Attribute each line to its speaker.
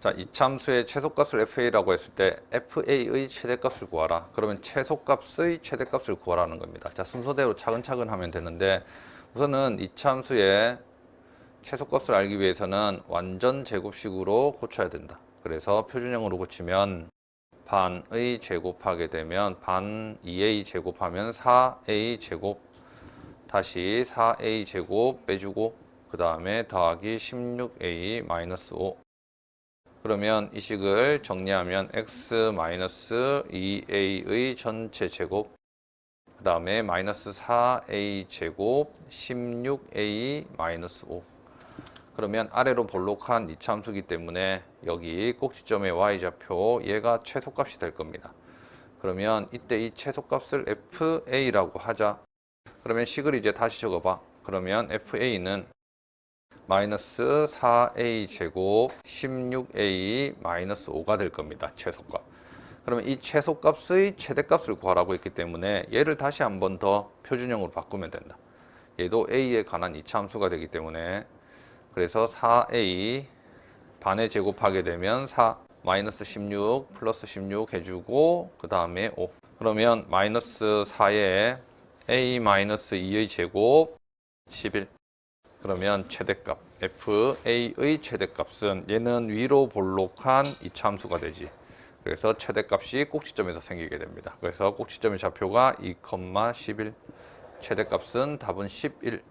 Speaker 1: 자, 이참수의 최소값을 fa라고 했을 때 fa의 최대값을 구하라. 그러면 최소값의 최대값을 구하라는 겁니다. 자, 순서대로 차근차근 하면 되는데 우선은 이참수의 최소값을 알기 위해서는 완전 제곱식으로 고쳐야 된다. 그래서 표준형으로 고치면 반의 제곱하게 되면 반 2a 제곱하면 4a 제곱 다시 4a 제곱 빼주고 그 다음에 더하기 16a 마이너스 5 그러면 이 식을 정리하면 x 마이너스 2a의 전체 제곱 그 다음에 마이너스 4a 제곱 16a 마이너스 5 그러면 아래로 볼록한 이참수기 때문에 여기 꼭지점의 y좌표 얘가 최소값이 될 겁니다. 그러면 이때 이 최소값을 fa라고 하자. 그러면 식을 이제 다시 적어봐. 그러면 fa는 마이너스 4a 제곱 16a 마이너스 5가 될 겁니다. 최소값. 그러면 이 최소값의 최대값을 구하라고 했기 때문에 얘를 다시 한 번 더 표준형으로 바꾸면 된다. 얘도 a에 관한 이차 함수가 되기 때문에 그래서 4a 반에 제곱하게 되면 4 마이너스 16 플러스 16 해주고 그 다음에 5 그러면 마이너스 4에 a 마이너스 2의 제곱 11 그러면 최대값 fa의 최대값은 얘는 위로 볼록한 이차함수가 되지. 그래서 최대값이 꼭지점에서 생기게 됩니다. 그래서 꼭지점의 좌표가 2,11 최대값은 답은 11